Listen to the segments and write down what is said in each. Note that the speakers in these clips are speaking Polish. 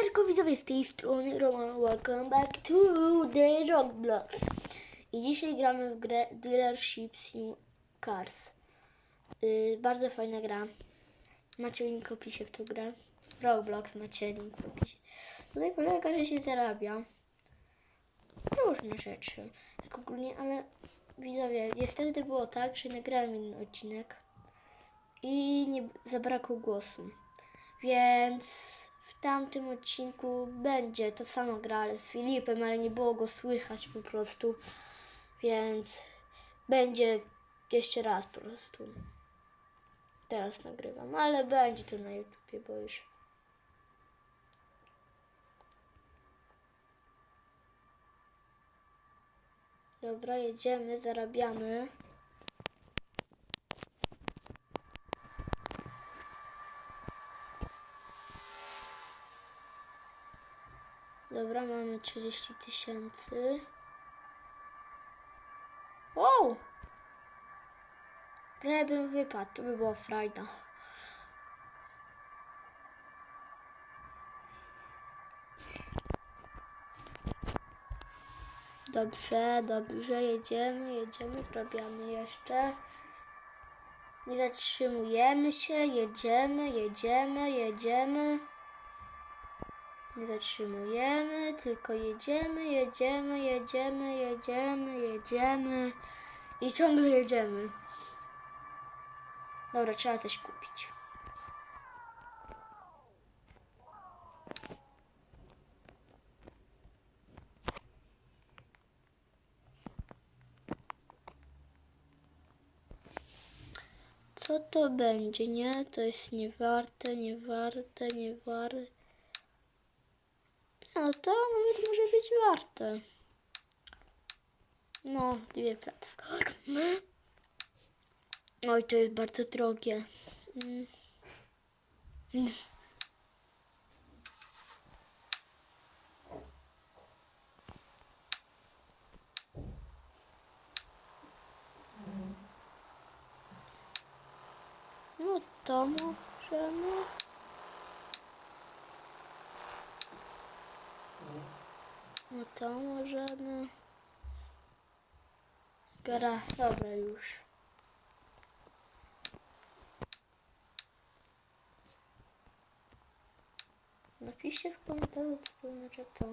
Siemanko widzowie z tej strony Roman, welcome back to the Roblox I dzisiaj gramy w grę Dealership Sim Cars. Yy, Bardzo fajna gra. Macie link w opisie w tą grę. Roblox macie link w opisie. Tutaj polega, że się zarabia Różne rzeczy Tak ogólnie, ale widzowie Niestety było tak, że nagrałem inny odcinek I nie zabrakło głosu. Więc w tamtym odcinku będzie ta sama gra, ale z Filipem, ale nie było go słychać po prostu. Więc będzie jeszcze raz po prostu. Teraz nagrywam, ale będzie to na YouTubie, bo już. Dobra, jedziemy, zarabiamy. Dobra, mamy 30 tysięcy. Wow! Prawie bym wypadł, to by była frajda. Dobrze, dobrze, jedziemy, jedziemy, zrobiamy jeszcze. Nie zatrzymujemy się, jedziemy, jedziemy, jedziemy. Nie zatrzymujemy, tylko jedziemy, jedziemy, jedziemy, jedziemy, jedziemy i ciągle jedziemy. Dobra, trzeba coś kupić. Co to będzie, nie? To jest niewarte, niewarte, niewarte. No to nawet może być warte. No, dwie platformy. Oj, to jest bardzo drogie. Mm. No to możemy. No to możemy. Gra, dobra już. Napiszcie w komentarzu, co to znaczy to.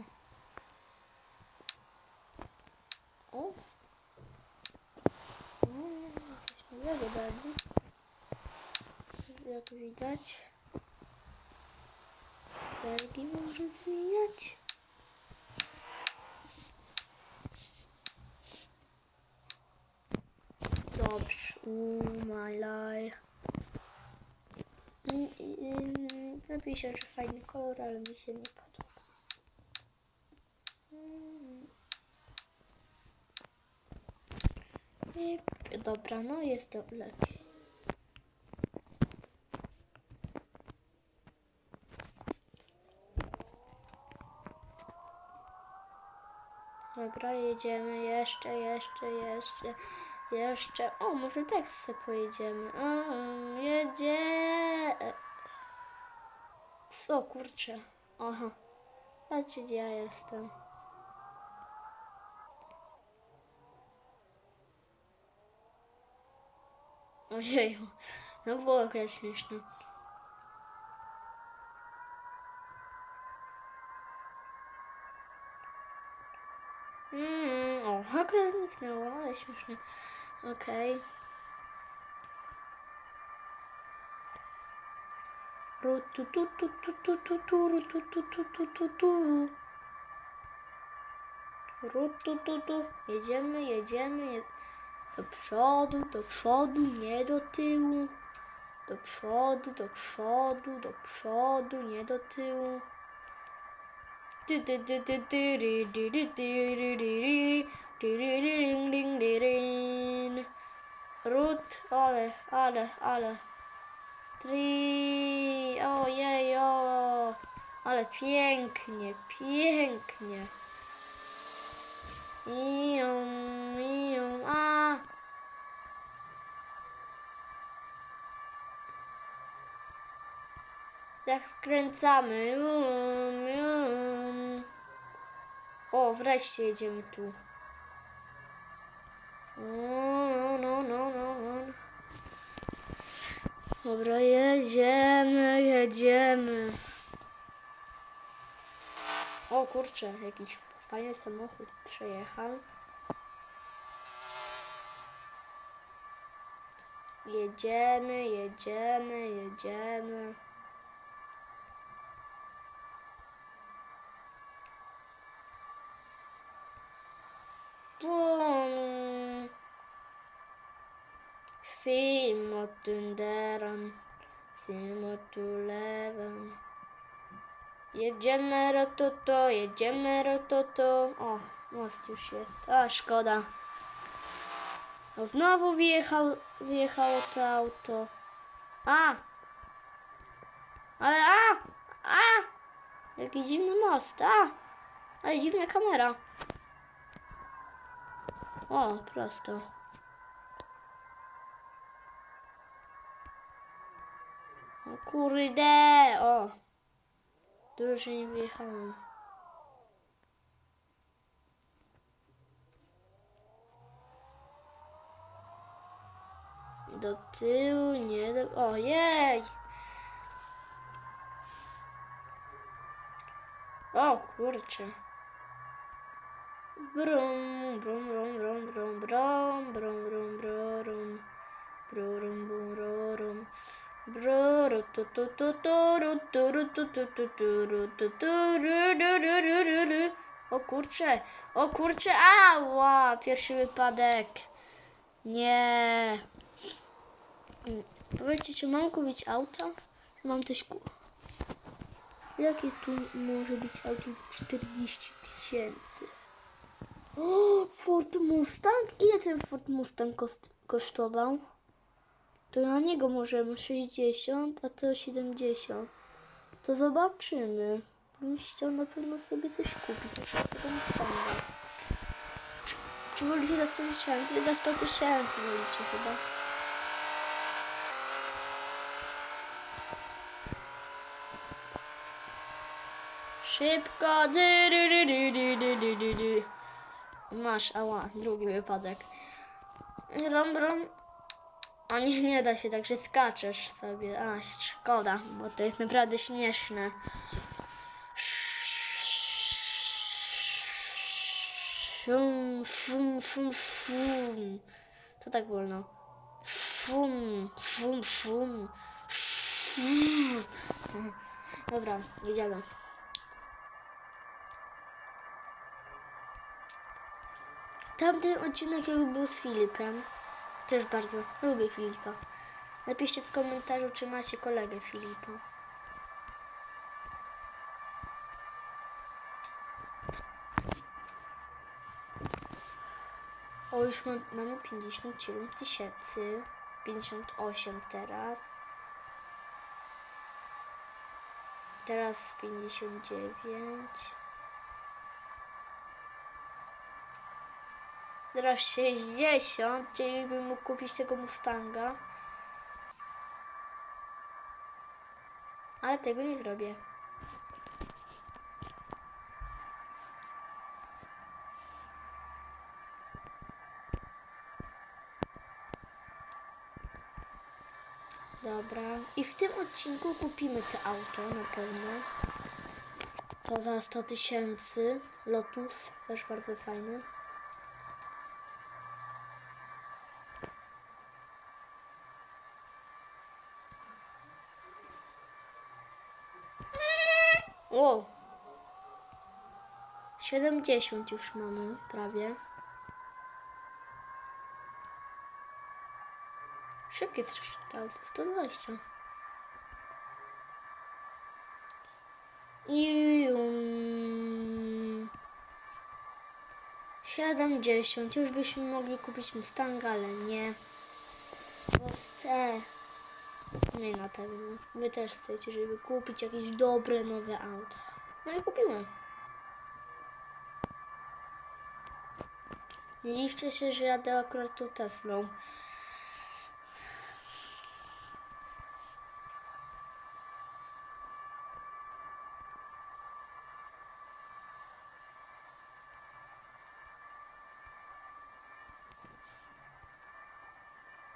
O! No, coś nowego dali. Jak widać. Felgi może zmieniać. Dobrze, oh my life. Napiszę, że fajny kolor, ale mi się nie podoba. Mm. I, dobra, no jest to lepiej. Dobra, jedziemy jeszcze, jeszcze, jeszcze. Jeszcze. O, może tak sobie pojedziemy. O, jedzie. Co kurczę. Aha. Patrzcie, gdzie ja jestem. Ojeju. No było akurat śmieszne. Mm, o, akurat zniknęło, ale śmieszne. Okej. Okay. Rutututu. Jedziemy, jedziemy. Je... Do przodu, do przodu, nie do tyłu. Do przodu, do przodu, do przodu, nie do tyłu. Ty, Ród, ale, ale, ale. Tri, ojej, o. Ale pięknie, pięknie. Iom, iom, a. Tak skręcamy. Um, um. O, wreszcie jedziemy tu. No, no, no, no, Dobra, jedziemy, jedziemy. O kurczę, jakiś fajny samochód przejechał. Jedziemy, jedziemy, jedziemy. Film tunderan, film tulewem. Jedziemy rototo, jedziemy rototo. O, most już jest. A, szkoda. No znowu wyjechał, wyjechało to auto. A! Ale a! A! Jaki dziwny most, a! Ale dziwna kamera. O, prosto. O kurde, o. Dużo nie wyjechałem. Do tyłu, nie do... Ojej! O kurczę. Brum, brum, brum, brum, brum, brum, brum, brum, brum, brum, brum, brum, Bruru, tu, tu, tu, tu, ru, tu, ru, tu, tu, tu, tu, ru, tu, tu, ru, ru, ru, ru, ru, ru. O kurczę, o kurczę, ała, pierwszy wypadek. Nie. Mm, Powiedzcie, czy mam kupić auto? Mam coś ku... Jakie tu może być auto za 40 tysięcy? O, Ford Mustang? Ile ten Ford Mustang kosztował? To na niego możemy 60, a to 70. To zobaczymy. Bym chciał na pewno sobie coś kupić, na przykład tego Mustanga. Czy wolicie za 100 tysięcy? Za 100 tysięcy wolicie chyba. Szybko! Dy, dy, dy, dy, dy, dy, dy. Masz, ała, drugi wypadek. Rom, rom, a nie, nie da się tak, że skaczesz sobie. A, szkoda, bo to jest naprawdę śmieszne. Szum, szum, szum, szum. To tak wolno. Szum, szum, szum. Dobra, jedziemy. Tamten odcinek jakby był z Filipem. Też bardzo lubię Filipa. Napiszcie w komentarzu, czy macie kolegę Filipa. O, już mam, mamy 57 tysięcy. 58 teraz. Teraz 59. Teraz 60, czyli bym mógł kupić tego Mustanga. Ale tego nie zrobię. Dobra. I w tym odcinku kupimy to auto na pewno. To za 100 tysięcy. Lotus, też bardzo fajny. O! 70 już mamy prawie. Szybkie strasznie to auto, 120. I um, 70. Już byśmy mogli kupić Mustanga, ale nie. Bo. Nie na pewno. Wy też chcecie, żeby kupić jakieś dobre nowe auto. No i kupimy. Nie liczcie się, że jadę akurat tu Teslą.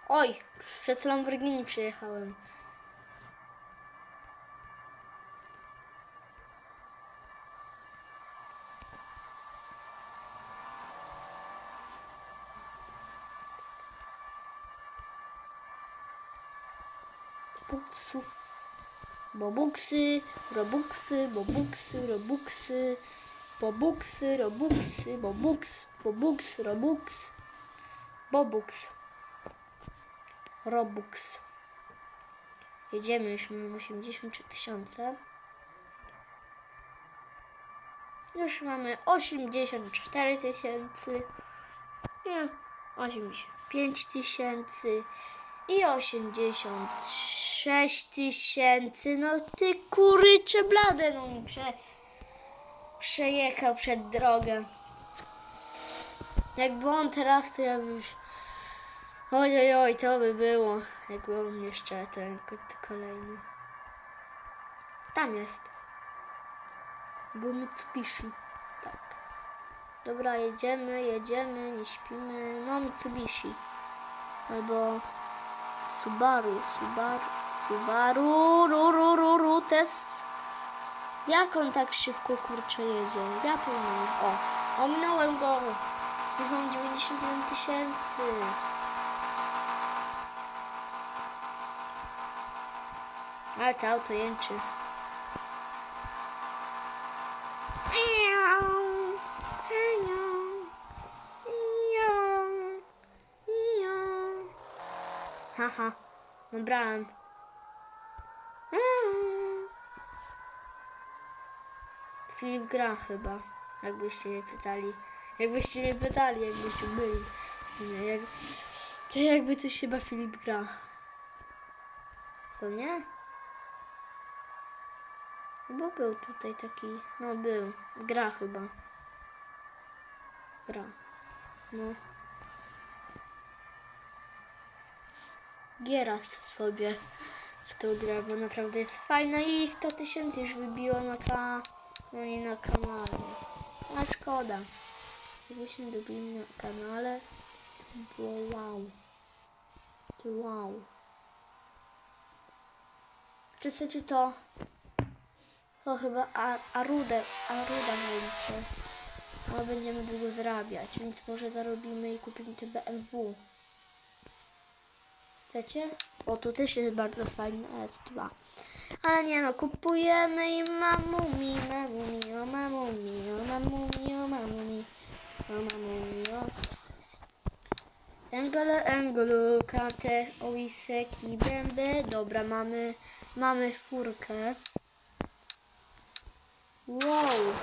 Oj, przed Lamborghini przyjechałem. Buksów. Bobuksy, robuksy, bobuksy, robuksy, bobuksy, robuksy, bobuks, bobuks, robuks, bobuks, robux. Jedziemy już, mamy 83 tysiące. Już mamy 84 tysięcy. Nie, 85 tysięcy i 86 tysięcy. No ty kurycze blade, no mi prze, przejechał przed drogę. Jakby on teraz, to ja bym... Oj, oj, oj, to by było. Jakby on jeszcze ten ko- kolejny. Tam jest. Był Mitsubishi. Tak. Dobra, jedziemy, jedziemy, nie śpimy. No, Mitsubishi. Albo Subaru, Subaru, Subaru, ru, ru, ru, ru, test. Jak on tak szybko, kurczę, jedzie? Ja powinien. O, ominąłem go. Mam 91 tysięcy. Ale to auto jęczy. Haha, nabrałem. Filip gra chyba, jakbyście mnie pytali. Jakbyście mnie pytali, jakbyście byli. Nie, jak... To jakby coś chyba Filip gra. Co nie? Chyba był tutaj taki. No był. Gra chyba. Gra. No. Gieras sobie w tą grę, bo naprawdę jest fajna i 100 tysięcy już wybiło na ka... No nie na kanale. A szkoda. Jakbyśmy dobili na kanale, było wow. Wow. Czy chcecie to? To chyba A- Arudę, Aruda wolicie. Ale będziemy długo zarabiać, więc może zarobimy i kupimy te BMW. Chcecie? O, tu też jest bardzo fajny S2. Ale nie no, kupujemy i mamumi, mamumi, o mamumi, o mamumi, o mamumi, o mamumi, o. Engolo, engolo, kate, oiseki, bębę. Dobra, mamy, mamy furkę. Wow.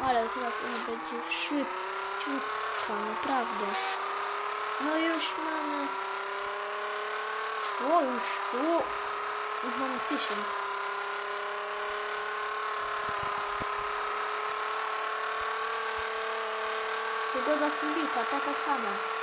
Ale teraz ona będzie szybciutka, naprawdę. No już mamy. O, już. O, już mamy tysiąc. Przygoda Filipa, taka sama.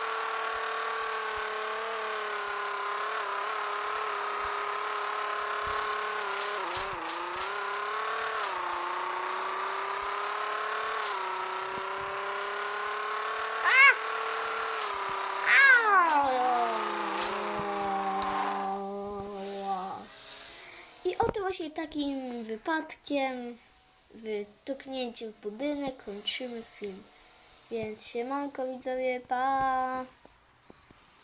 I oto właśnie takim wypadkiem, wytuknięciem w budynek kończymy film. Więc siemanko widzowie, pa!